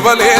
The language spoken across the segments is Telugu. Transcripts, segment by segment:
Giovanni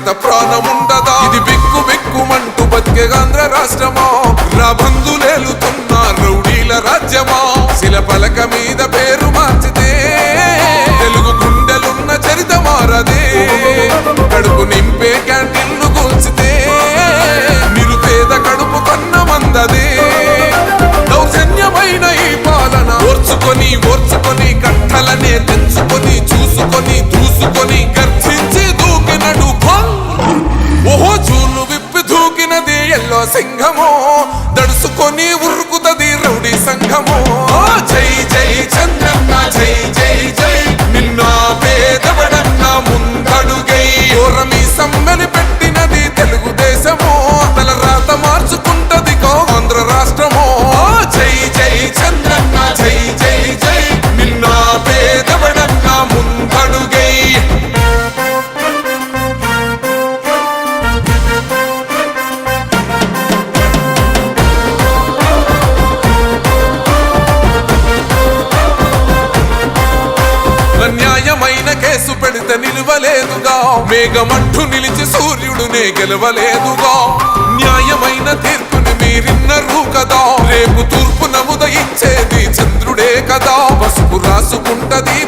కార్యకర్త ప్రాణం ఉండదా? ఇది బిక్కు బిక్కుమంటూ బతికే ఆంధ్ర రాష్ట్రమా? రాబందులేలుతున్న రౌడీల రాజ్యమా? శిల పలక మీద పేరు మార్చితే తెలుగు గుండెలున్న చరిత మారదే. కడుపు నింపే క్యాంటీన్లు కూల్చితే నిరుపేద కడుపు కన్న మందదే. దౌర్జన్యమైన ఈ పాలన ఓర్చుకొని ఓర్చుకొని కట్టలనే తెంచుకొని చూసుకొని దూసుకొని సింహము దడుసుకొని ఉరుకు సూర్యుడునే న్యాయమైన తీర్పుని మీరిన్నరు కదా. రేపు తూర్పు నముదయించేది చంద్రుడే కదా. పసుపు రాసుకుంటది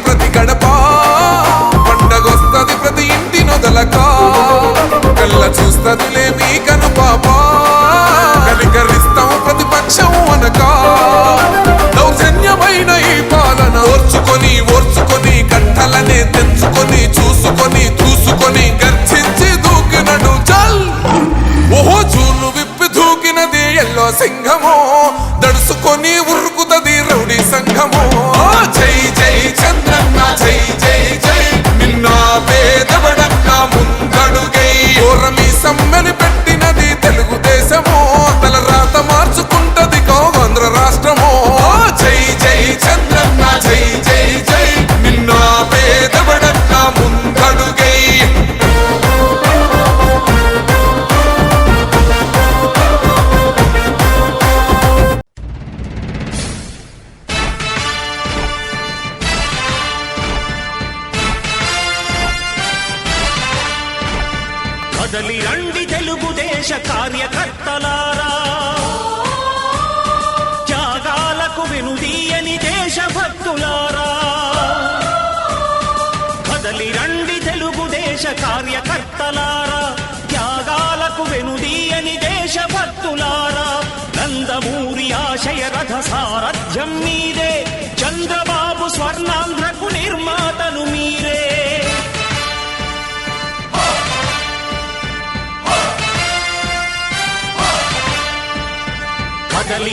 భక్తులారా నందమూరి ఆశయ రథ సారథ్యం మీదే చంద్రబాబు స్వర్ణాంధ్రకు నిర్మాతలు మీరే. కదలి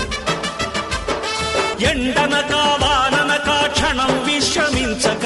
ఎండనక వాననక క్షణం విశ్రమించక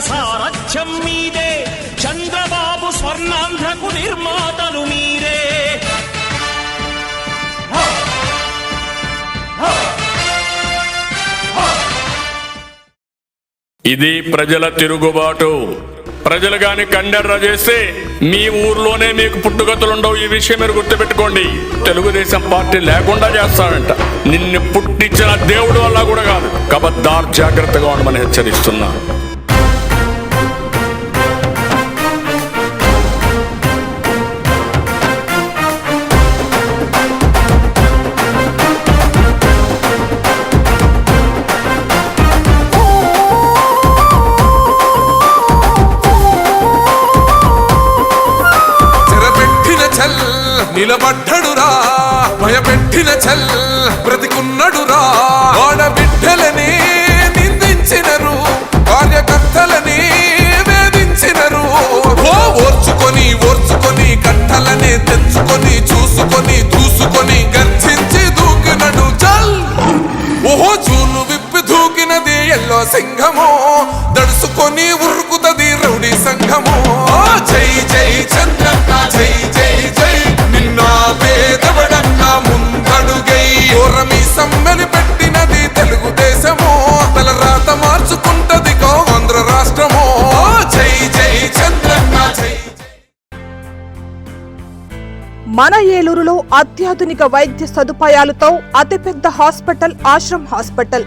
సారథ్యం మీదే. చంద్రబాబు స్వర్ణాంధ్రకు నిర్మాతలు మీరే. ఇది ప్రజల తిరుగుబాటు. ప్రజలు గాని కండర్ర చేస్తే మీ ఊర్లోనే మీకు పుట్టుగతులుండవు ఈ విషయం మీరు గుర్తుపెట్టుకోండి. తెలుగుదేశం పార్టీ లేకుండా చేస్తాడంట నిన్ను పుట్టించిన దేవుడు వల్ల కూడా కాదు. కబద్దార్ జాగ్రత్తగా ఉండమని హెచ్చరిస్తున్నాను దూకినది ఎల్లో సింహము. దడుసుకొని ఉరుకుతది రౌడీ సంఘము. జై జై చంద్రన్న జై జై జై. నిన్న పేదవడన్న ముందడుగై. ఓరమి సమ్మెలి పెట్టినది తెలుగుదేశము. తల రాత మార్చుకుంటది గో ఆంధ్ర రాష్ట్రము జై జై చంద్రన్న జై. మన ఏలూరులో అత్యాధునిక వైద్య సదుపాయాలతో అతిపెద్ద హాస్పిటల్ ఆశ్రమ్ హాస్పిటల్.